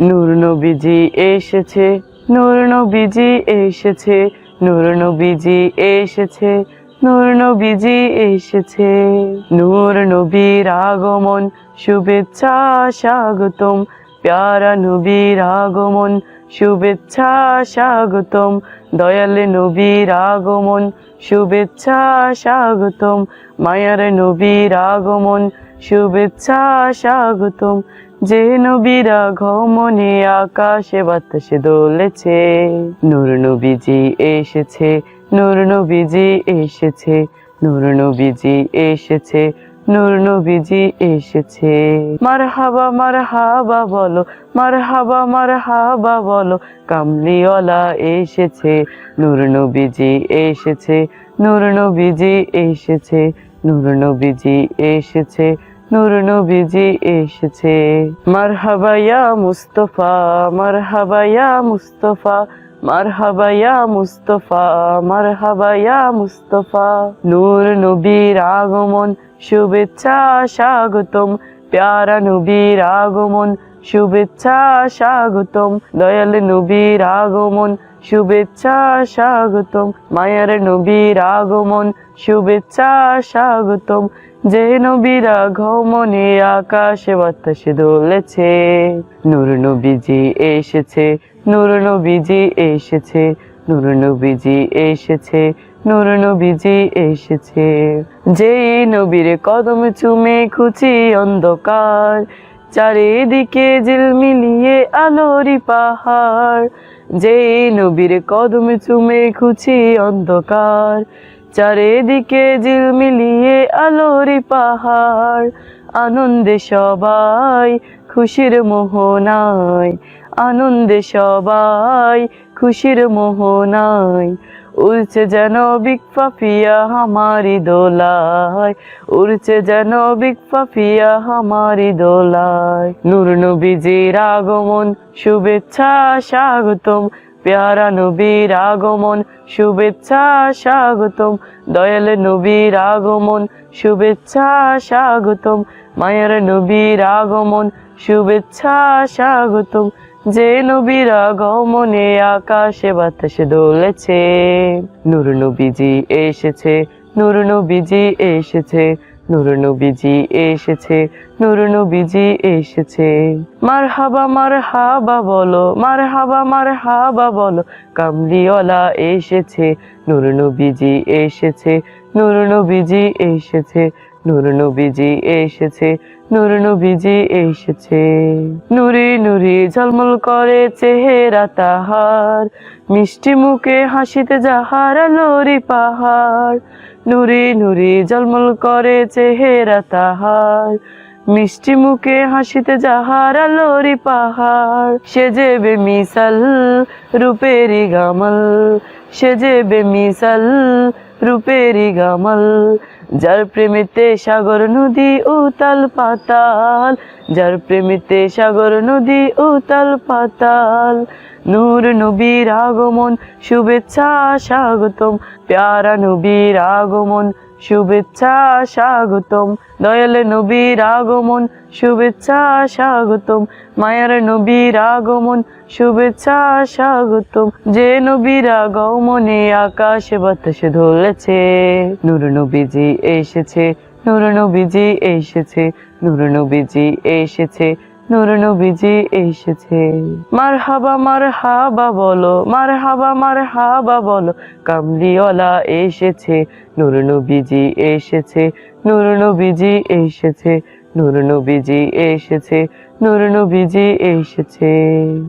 নূর নবীজি এসেছে, নূর নবীজি এসেছে, নূর নবীজি এসেছে, নূর নবীজি এসেছে। নূর নবীর আগমন, শুভেচ্ছা স্বাগতম। প্যারা নবীর আগমন, শুভেচ্ছা স্বাগতম। দয়াল নবীর আগমন, শুভেচ্ছা স্বাগতম। মায়ার নবীর আগমন, শুভেচ্ছা স্বাগতম। যে নবীর আগমনে আকাশে বাতাসে দোলেছে, নূর নবীজি এসেছে, নূর নবীজি এসেছে, নূর নবীজি এসেছে, নূর নবীজি এসেছে। মার হাবা মার হাবা বলো মার হাবা মার হাবা বলো, কামলিওয়ালা এসেছে, নূর নবীজি এসেছে, নূর নবীজি এসেছে, নূর নবীজি এসেছে নূর নবীজি এসেছে। মারহাবা ইয়া মুস্তফা, মারহাবা ইয়া মুস্তফা, মারহাবা ইয়া মুস্তফা, মারহাবা ইয়া মুস্তফা। নূর নবীর আগমন, শুভেচ্ছা স্বাগতম। প্যারা নবীর আগমন, শুভেচ্ছা স্বাগতম। দয়াল নবীর আগমন শুভেচ্ছা, স্বাগতম। মায়ের নবীর আগমন। শুভেচ্ছা, স্বাগতম। যে নবীর আগমনে আকাশে বাতাসে দোলেছে। নূর নবীজি এসেছে। নূর নবীজি এসেছে। নূর নবীজি এসেছে। নূর নবীজি এসেছে। যেই নবীর কদম চুমে খুচি অন্ধকার। চারিদিকে ঝিলমিলিয়ে আলোরি পাহাড়। যেই নবীর কদম চুমে খুচি অন্ধকার। চারিদিকে ঝিলমিলিয়ে আলোরি পাহাড়। আনন্দে সবাই খুশির মোহনায়। আনন্দে সবাই খুশির মোহনায়। উড়ছে যেন বিগ পাপিয়া হামারি দোলায়, উড়ছে যেন বিগ পাপিয়া হামারি দোলায়। নূর নবীজির আগমন, শুভেচ্ছা, স্বাগতম। প্যারা নবীর আগমন, শুভেচ্ছা, স্বাগতম। দয়াল নবীর আগমন, শুভেচ্ছা, স্বাগতম। মায়ের নবীর আগমন, শুভেচ্ছা, স্বাগতম। যে নবীর আগমনে আকাশে বাতাসে দোলেছে, নূর নবীজি এসেছে, নূর নবীজি এসেছে, নূর নবীজি এসেছে, নূর নবীজি এসেছে। মার হাবা মার হাবা বলো মার হাবা মার হাবা বলো, কামলিওয়ালা এসেছে, নূর নবীজি এসেছে, নূর নবীজি এসেছে নূর নবীজি এসেছে, নূর নবীজি এসেছে। নুরি নুরি ঝলমল করে চেহারা তাহার, মিষ্টি মুখে হাসিতে যাহার লোরি পাহাড়। নুরি নুরি ঝলমল করে চেহারা তাহার, মিষ্টি মুখে হাসিতে যাহার লোরি পাহাড়। সে যে বেমিসাল রূপেরি গামল সে যে বেমিসাল রূপেরি গামল যার প্রেমিতে সাগর, নদী উতাল পাতাল, যার প্রেমিতে সাগর, নদী উতাল পাতাল। নূর নবীর আগমন, শুভেচ্ছা, স্বাগতম। প্যারা নবীর আগমন, শুভেচ্ছা, স্বাগতম। দয়াল নবীর আগমন, শুভেচ্ছা, স্বাগতম। মায়ার নবীর আগমন, শুভেচ্ছা, স্বাগতম। যে নবীর আগমনে আকাশে বাতাসে ধরেছে, নূর নবীজি এসেছে নূর নবীজি এসেছে নূর নবীজি এসেছে নূর নবীজি এসেছে। মার হাবা মার হাবা বলো মার হাবা মার হাবা বলো, কামলিওয়ালা এসেছে নূর নবীজি এসেছে নূর নবীজি এসেছে নূর নবীজি এসেছে নূর নবীজি এসেছে।